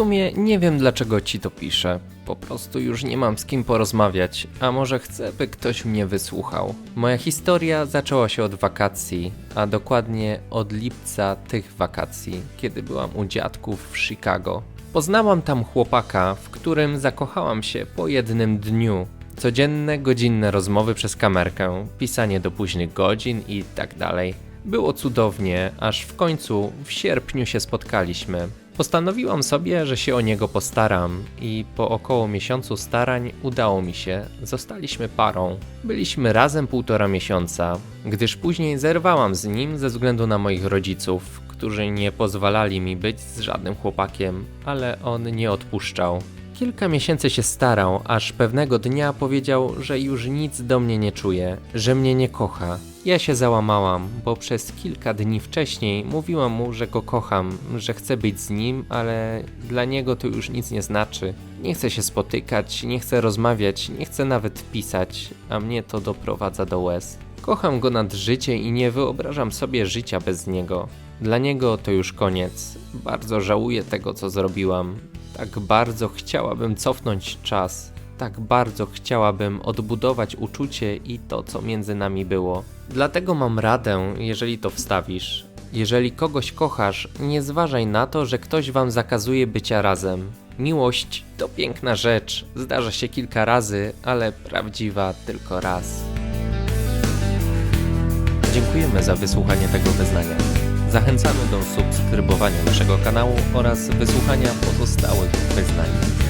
sumie nie wiem dlaczego ci to piszę. Po prostu już nie mam z kim porozmawiać, a może chcę, by ktoś mnie wysłuchał. Moja historia zaczęła się od wakacji, a dokładnie od lipca tych wakacji, kiedy byłam u dziadków w Chicago. Poznałam tam chłopaka, w którym zakochałam się po jednym dniu. Codzienne, godzinne rozmowy przez kamerkę, pisanie do późnych godzin i tak dalej. Było cudownie, aż w końcu w sierpniu się spotkaliśmy. Postanowiłam sobie, że się o niego postaram i po około miesiącu starań udało mi się. Zostaliśmy parą. Byliśmy razem półtora miesiąca, gdyż później zerwałam z nim ze względu na moich rodziców, którzy nie pozwalali mi być z żadnym chłopakiem, ale on nie odpuszczał. Kilka miesięcy się starał, aż pewnego dnia powiedział, że już nic do mnie nie czuje, że mnie nie kocha. Ja się załamałam, bo przez kilka dni wcześniej mówiłam mu, że go kocham, że chcę być z nim, ale dla niego to już nic nie znaczy. Nie chcę się spotykać, nie chcę rozmawiać, nie chcę nawet pisać, a mnie to doprowadza do łez. Kocham go nad życie i nie wyobrażam sobie życia bez niego. Dla niego to już koniec. Bardzo żałuję tego, co zrobiłam. Tak bardzo chciałabym cofnąć czas. Tak bardzo chciałabym odbudować uczucie i to, co między nami było. Dlatego mam radę, jeżeli to wstawisz. Jeżeli kogoś kochasz, nie zważaj na to, że ktoś wam zakazuje bycia razem. Miłość to piękna rzecz, zdarza się kilka razy, ale prawdziwa tylko raz. Dziękujemy za wysłuchanie tego wyznania. Zachęcamy do subskrybowania naszego kanału oraz wysłuchania pozostałych wyznań.